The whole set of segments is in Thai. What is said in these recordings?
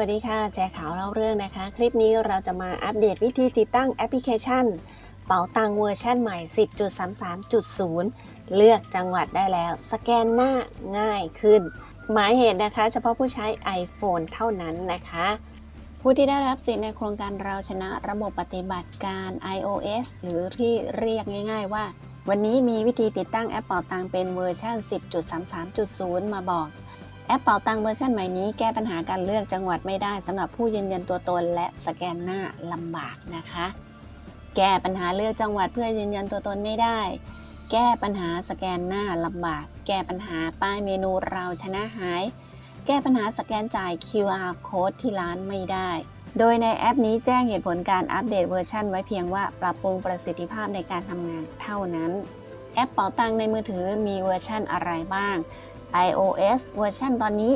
วัสดีค่ะ แจข่าวเล่าเรื่องนะคะ คลิปนี้เราจะมาอัปเดตวิธีติดตั้งแอปพลิเคชัน เป๋าตังเวอร์ชันใหม่ 10.33.0 เลือกจังหวัดได้แล้ว สแกนหน้าง่ายขึ้น หมายเหตุนะคะ เฉพาะผู้ใช้ iPhone เท่านั้นนะคะ ผู้ที่ได้รับสิทธิ์ในโครงการเราชนะระบบปฏิบัติการ iOS หรือที่เรียกง่าย ๆ ว่า วันนี้มีวิธีติดตั้งแอปเป๋าตังเป็นเวอร์ชัน10.33.0 มาบอก แอปเป๋าตังเวอร์ชันใหม่นี้แก้ปัญหาการเลือกจังหวัดไม่ได้สำหรับผู้ยืนยันตัวตนและสแกนหน้าลำบากนะคะ แก้ปัญหาเลือกจังหวัดเพื่อยืนยันตัวตนไม่ได้ แก้ปัญหาสแกนหน้าลำบาก แก้ปัญหาป้ายเมนูเราชนะหาย แก้ปัญหาสแกนจ่าย QR code ที่ร้านไม่ได้ โดยในแอปนี้แจ้งเหตุผลการอัปเดตเวอร์ชันไว้เพียงว่าปรับปรุงประสิทธิภาพในการทำงานเท่านั้น แอปเป๋าตังในมือถือมีเวอร์ชันอะไรบ้าง iOS เวอร์ชันตอนนี้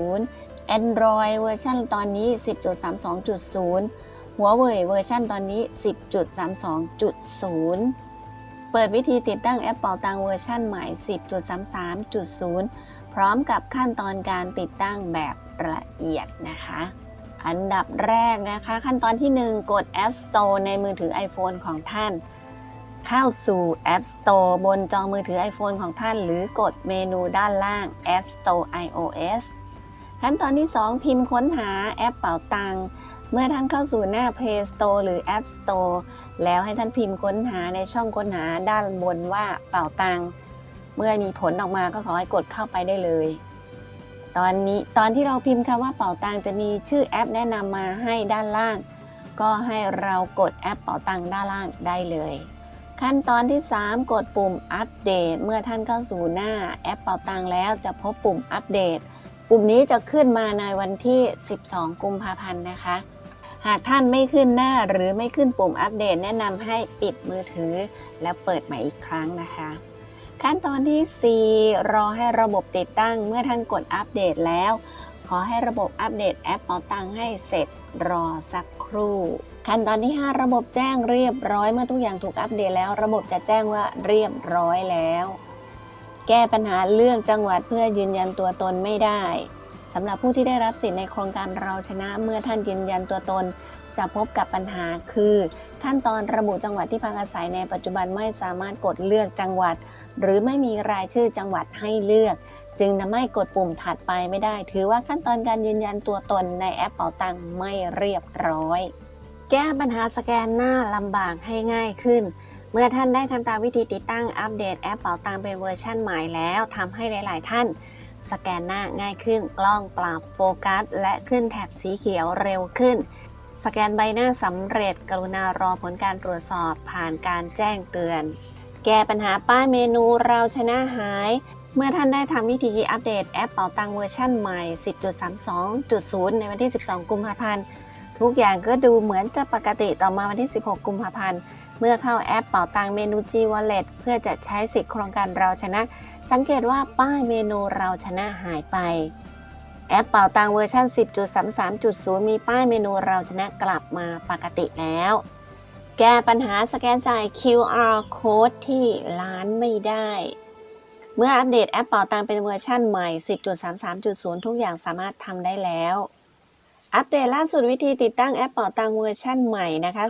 10.33.0 Android เวอร์ชันตอนนี้ 10.32.0 หัวเว่ยเวอร์ชันตอนนี้ 10.32.0 เปิดวิธีติดตั้งแอปเป่าตังเวอร์ชันใหม่ 10.33.0 พร้อมกับขั้นตอนการติดตั้งแบบละเอียดนะคะ อันดับแรกนะคะ ขั้นตอนที่ 1 กด App Store ในมือถือ iPhone ของท่าน เข้าสู่ App Store บนจอมือถือ iPhone ของท่าน หรือกดเมนูด้านล่าง App Store iOS ขั้นตอนที่ 2 พิมพ์ค้นหาแอปเป๋าตัง เมื่อท่านเข้าสู่หน้า Play Store หรือ App Store แล้วให้ท่านพิมพ์ค้นหาในช่องค้นหาด้านบนว่าเป๋าตัง เมื่อมีผลออกมาก็ขอให้กดเข้าไปได้เลย ตอนนี้ตอนที่เราพิมพ์คำว่าเป๋าตังจะมีชื่อแอปแนะนำมาให้ด้านล่าง ก็ให้เรากดแอปเป๋าตังด้านล่างได้เลย ขั้นตอนที่ 3 กดปุ่มอัปเดต เมื่อท่านเข้าสู่หน้าแอปเป๋าตังแล้วจะพบปุ่มอัปเดต ปุ่มนี้จะขึ้นมาในวันที่ 12 กุมภาพันธ์นะคะ หากท่านไม่ขึ้นหน้าหรือไม่ขึ้นปุ่มอัปเดต แนะนำให้ปิดมือถือ แล้วเปิดใหม่อีกครั้งนะคะ ขั้นตอนที่ 4 รอให้ระบบติดตั้ง เมื่อท่านกดอัปเดตแล้ว ขอให้ระบบอัปเดตแอปเป๋าตังให้เสร็จรอสักครู่ ขั้นตอนที่ 5 ระบบแจ้งเรียบร้อยเมื่อทุกอย่างถูกอัปเดตแล้ว ระบบจะแจ้งว่าเรียบร้อยแล้ว แก้ปัญหาเรื่องจังหวัดเพื่อยืนยันตัวตนไม่ได้สำหรับผู้ที่ได้รับสิทธิ์ในโครงการเราชนะเมื่อท่านยืนยันตัวตน จะพบกับปัญหาคือ ขั้นตอนระบุจังหวัดที่พักอาศัยในปัจจุบันไม่สามารถกดเลือกจังหวัด หรือไม่มีรายชื่อจังหวัดให้เลือก จึงทำให้กดปุ่มถัดไปไม่ได้ ถือว่าขั้นตอนการยืนยันตัวตนในแอปเป๋าตังไม่เรียบร้อย แก้ปัญหาสแกนหน้าลำบากให้ง่ายขึ้น เมื่อท่านได้ทำตามวิธีติดตั้งอัปเดตแอปเป๋าตังเป็นเวอร์ชันใหม่แล้วทำให้หลาย ๆ ท่านสแกนหน้าง่ายขึ้น กล้องปรับโฟกัส และขึ้นแถบสีเขียวเร็วขึ้น สแกนใบหน้าสำเร็จ กรุณารอผลการตรวจสอบผ่านการแจ้งเตือน แก้ปัญหาป้ายเมนูเราชนะหาย เมื่อท่านได้ทำวิธีอัปเดตแอปเป๋าตังเวอร์ชันใหม่ 10.32.0 ในวันที่ 12 กุมภาพันธ์ ทุกอย่างก็ดูเหมือนจะปกติต่อมาวันที่ 16 กุมภาพันธ์ เมื่อเข้าแอปเป๋าตังเมนู G Wallet เพื่อจะใช้สิทธิโครงการเราชนะ สังเกตว่าป้ายเมนูเราชนะหายไป แอปเป๋าตังเวอร์ชัน10.33.0 มีป้ายเมนูเราชนะกลับมาปกติแล้ว แก้ปัญหาสแกนจ่าย QR code ที่ร้านไม่ได้ เมื่ออัปเดตแอปเป่าตังเป็นเวอร์ชันใหม่ 10.33.0 ทุกอย่างสามารถทำได้แล้ว อัปเดตล่าสุดวิธีติดตั้งแอปเป่าตังเวอร์ชันใหม่นะคะ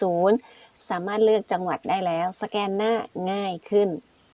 10.33.0 สามารถเลือกจังหวัดได้แล้ว สแกนหน้าง่ายขึ้น